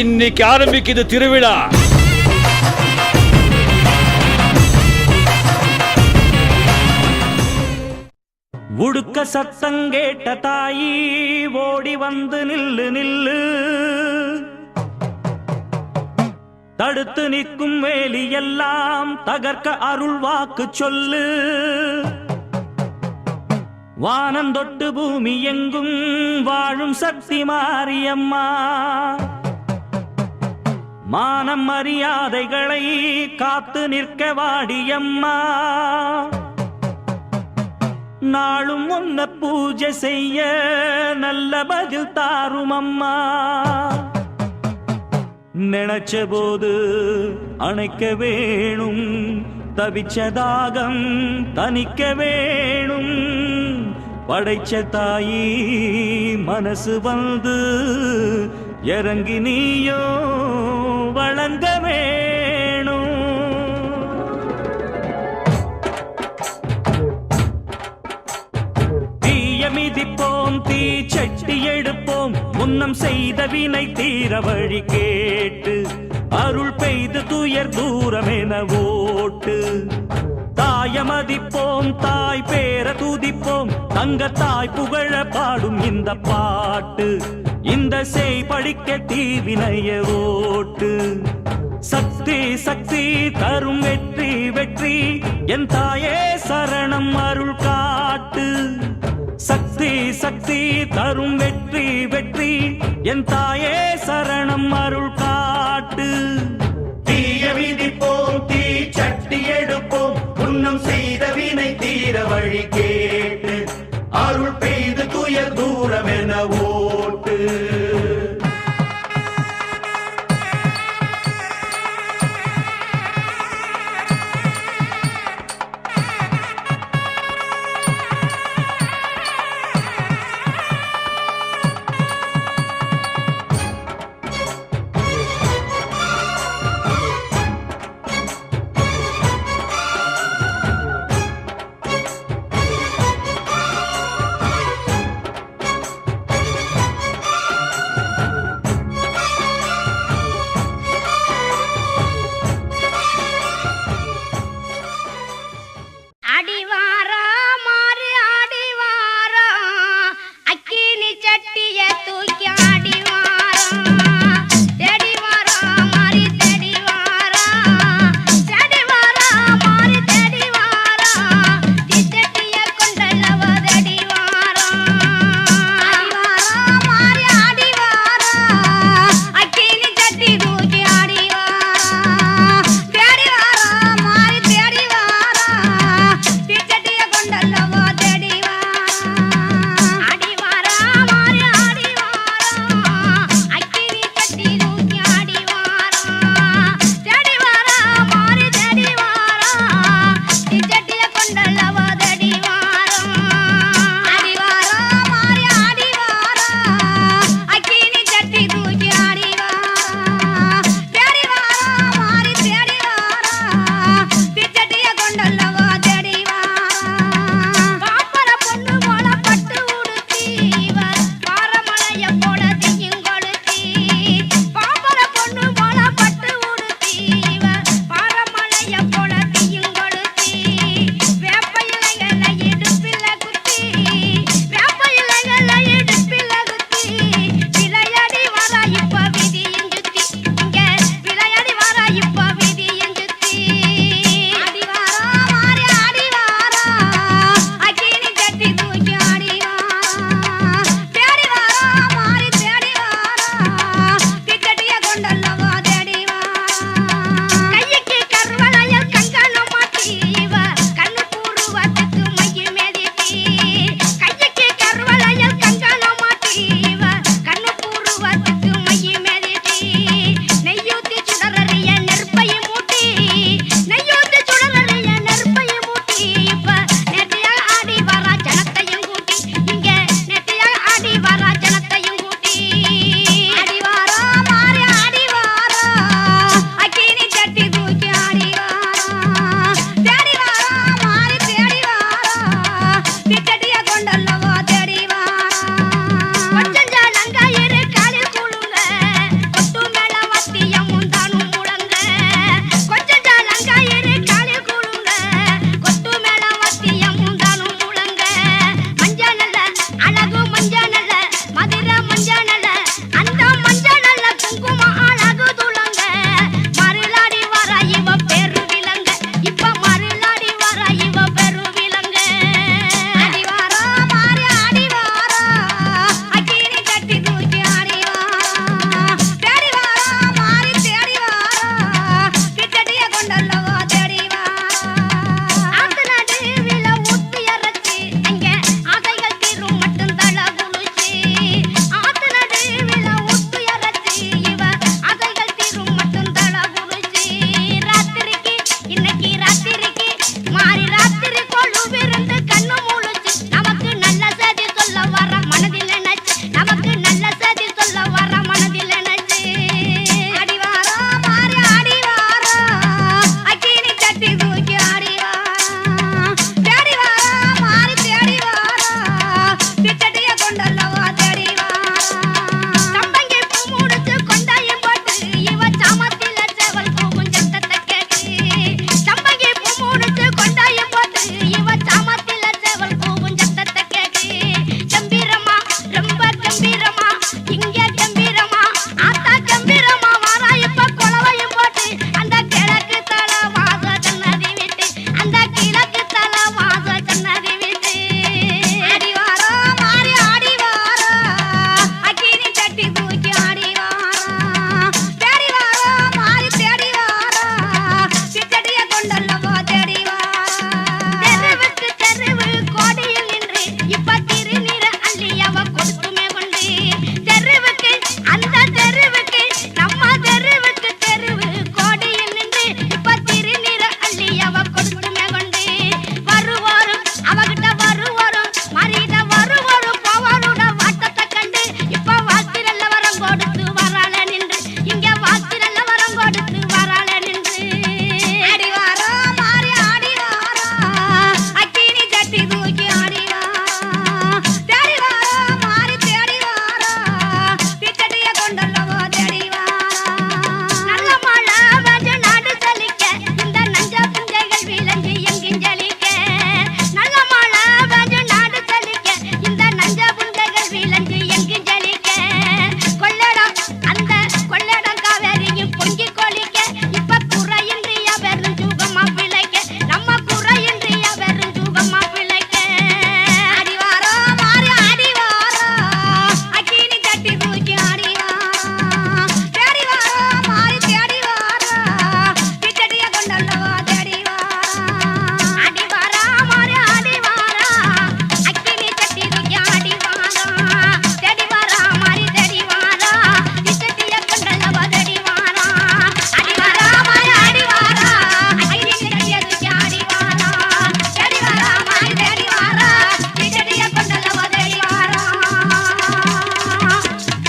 இன்னைக்கு ஆரம்பிக்குது திருவிழா. உடுக்க சத்தங்கேட்ட தாயி ஓடி வந்து நில்லு நில்லு. தடுத்து நிற்கும் வேலி எல்லாம் தகர்க்க அருள் வாக்கு சொல்லு. வானந்தொட்டு பூமி எங்கும் வாழும் சக்தி மாரியம்மா. மானம் மரியாதைகளை காத்து நிற்க வாடியம்மா. நாளும் ஒன்ன பூஜை செய்ய நல்ல பதில் தாரும் அம்மா நினைச்ச போது அணைக்க வேணும் தவிச்ச தாகம் தணிக்க வேணும். படைச்ச தாயி மனசு வந்து இறங்கி நீயோ வழங்க வேணும். தீய மிதிப்போம் தீ சட்டி எடுப்போம். முன்னம் செய்த வினை தீர வழி கேட்டு அருள் பெய்து துயர் தூரமென ஓட்டு. தாய மதிப்போம் தாய் பேர துதிப்போம். தங்க தாய் புகழ பாடும் இந்த பாட்டு. இந்த செய் படிக்க தீவினைய ஓட்டு. சக்தி சக்தி தரும் வெற்றி வெற்றி. என் தாயே சரணம் அருள் காட்டு. சக்தி சக்தி தரும் வெற்றி வெற்றி. என் தாயே சரணம் அருள் காட்டு. தீய விதிப்போம் தீ சட்டி எடுப்போம். உன்னும் செய்த வினை தீர வழி கேட்டு. அருள் பெய்து துயர் தூரம் என